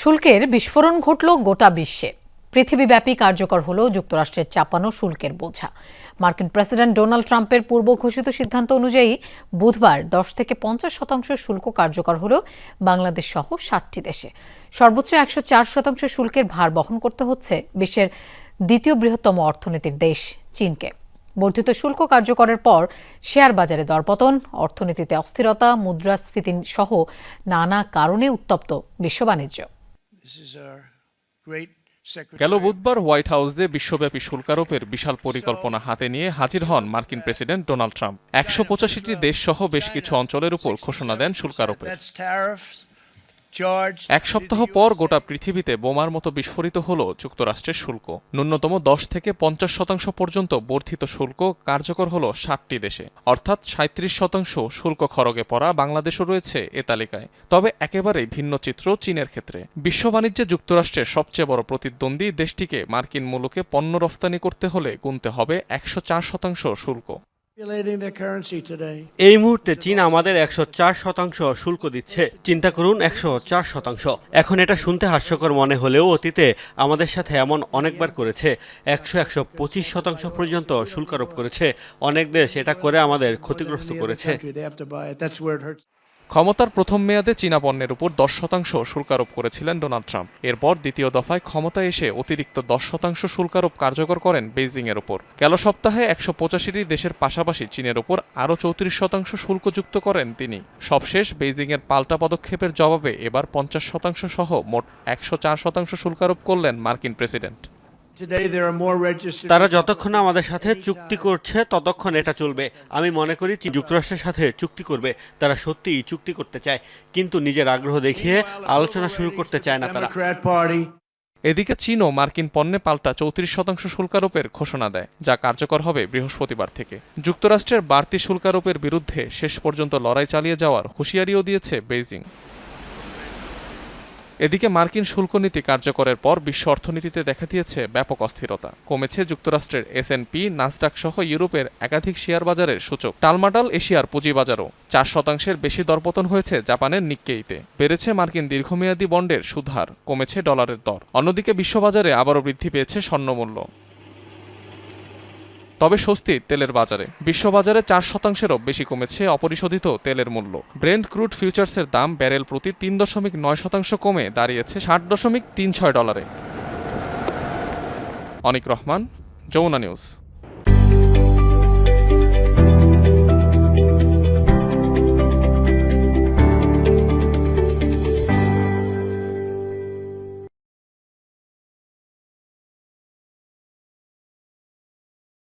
শুল্কের বিস্ফোরণ ঘটল গোটা বিশ্বে। পৃথিবীব্যাপী কার্যকর হল যুক্তরাষ্ট্রের চাপানো শুল্কের বোঝা। মার্কিন প্রেসিডেন্ট ডোনাল্ড ট্রাম্পের পূর্ব ঘোষিত সিদ্ধান্ত অনুযায়ী বুধবার দশ থেকে পঞ্চাশ শতাংশ শুল্ক কার্যকর হল বাংলাদেশ সহ ষাটটি দেশে। সর্বোচ্চ একশো চার শতাংশ শুল্কের ভার বহন করতে হচ্ছে বিশ্বের দ্বিতীয় বৃহত্তম অর্থনীতির দেশ, চীনকে। বর্ধিত শুল্ক কার্যকরের পর শেয়ার বাজারে দরপতন, অর্থনীতিতে অস্থিরতা, মুদ্রাস্ফীতি সহ নানা কারণে উত্তপ্ত বিশ্ব বাণিজ্য। গেল বুধবার হোয়াইট হাউসে বিশ্বব্যাপী শুল্কারোপের বিশাল পরিকল্পনা হাতে নিয়ে হাজির হন মার্কিন প্রেসিডেন্ট ডোনাল্ড ট্রাম্প। একশো পঁচাশিটি দেশ সহ বেশ কিছু অঞ্চলের উপর ঘোষণা দেন শুল্কারোপের. এক সপ্তাহ পর গোটা পৃথিবীতে বোমার মতো বিস্ফোরিত হল যুক্তরাষ্ট্রের শুল্ক। ন্যূনতম দশ থেকে পঞ্চাশ শতাংশ পর্যন্ত বর্ধিত শুল্ক কার্যকর হল ষাটটি দেশে। অর্থাৎ সাঁত্রিশ শতাংশ শুল্ক খরগে পড়া বাংলাদেশও রয়েছে এ তালিকায়। তবে একেবারেই ভিন্ন চিত্র চীনের ক্ষেত্রে। বিশ্ব বাণিজ্যে যুক্তরাষ্ট্রের সবচেয়ে বড় প্রতিদ্বন্দ্বী দেশটিকে মার্কিন মূলকে পণ্য রফতানি করতে হলে গুনতে হবে একশো চার শতাংশ শুল্ক। এই মুহূর্তে চীন আমাদের একশো চার শতাংশ শুল্ক দিচ্ছে। চিন্তা করুন একশো চার শতাংশ। এখন এটা শুনতে হাস্যকর মনে হলেও অতীতে আমাদের সাথে এমন অনেকবার করেছে। একশো একশো পঁচিশ শতাংশ পর্যন্ত শুল্ক আরোপ করেছে। অনেক দেশ এটা করে আমাদের ক্ষতিগ্রস্ত করেছে। ক্ষমতার প্রথম মেয়াদে চীনা পণ্যের উপর দশ শতাংশ শুল্কারোপ করেছিলেন ডোনাল্ড ট্রাম্প। এরপর দ্বিতীয় দফায় ক্ষমতায় এসে অতিরিক্ত দশ শতাংশ শুল্কারোপ কার্যকর করেন বেইজিং এর উপর। গেল সপ্তাহে একশো পঁচাশিটি দেশের পাশাপাশি চীনের উপর আরও চৌত্রিশ শতাংশ শুল্ক যুক্ত করেন তিনি। সবশেষ বেইজিং এর পাল্টা পদক্ষেপের জবাবে এবার পঞ্চাশ শতাংশ সহ মোট একশো চার শতাংশ শুল্কারোপ করলেন মার্কিন প্রেসিডেন্ট। তারা যতক্ষণ আমাদের সাথে চুক্তি করছে ততক্ষণ এটা চলবে। আমি মনে করি চীন যুক্তরাষ্ট্রের সাথে চুক্তি করবে। তারা সত্যিই চুক্তি করতে চায়। কিন্তু নিজের আগ্রহ দেখিয়ে আলোচনা শুরু করতে চায় না তারা. এদিকে চীনও মার্কিন পণ্যে পাল্টা চৌত্রিশ শতাংশ শুল্কারোপের ঘোষণা দেয় যা কার্যকর হবে বৃহস্পতিবার থেকে। যুক্তরাষ্ট্রের বাড়তি শুল্কারোপের বিরুদ্ধে শেষ পর্যন্ত লড়াই চালিয়ে যাওয়ার হুঁশিয়ারিও দিয়েছে বেইজিং। এদিকে মার্কিন শুল্ক নীতি কার্যকরের পর বিশ্ব অর্থনীতিতে দেখা দিয়েছে ব্যাপক অস্থিরতা। কমেছে যুক্তরাষ্ট্রের এসএনপি নাসডাক সহ ইউরোপের একাধিক শেয়ার বাজারের সূচক। টালমাটাল এশিয়ার পুঁজিবাজারও চার শতাংশের বেশি দরপতন হয়েছে জাপানের নিক্কেইতে। বেড়েছে মার্কিন দীর্ঘমেয়াদী বন্ডের সুধার, কমেছে ডলারের দর। অন্যদিকে বিশ্ববাজারে আবারও বৃদ্ধি পেয়েছে স্বর্ণমূল্য। তবে স্বস্তি তেলের বাজারে। বিশ্ববাজারে চার শতাংশেরও বেশি কমেছে অপরিশোধিত তেলের মূল্য। ব্রেন্ড ক্রুড ফিউচার্সের দাম ব্যারেল প্রতি তিন দশমিক নয় শতাংশ কমে দাঁড়িয়েছে ষাট দশমিক তিন ছয় ডলারে। অনিক রহমান, যমুনা নিউজ।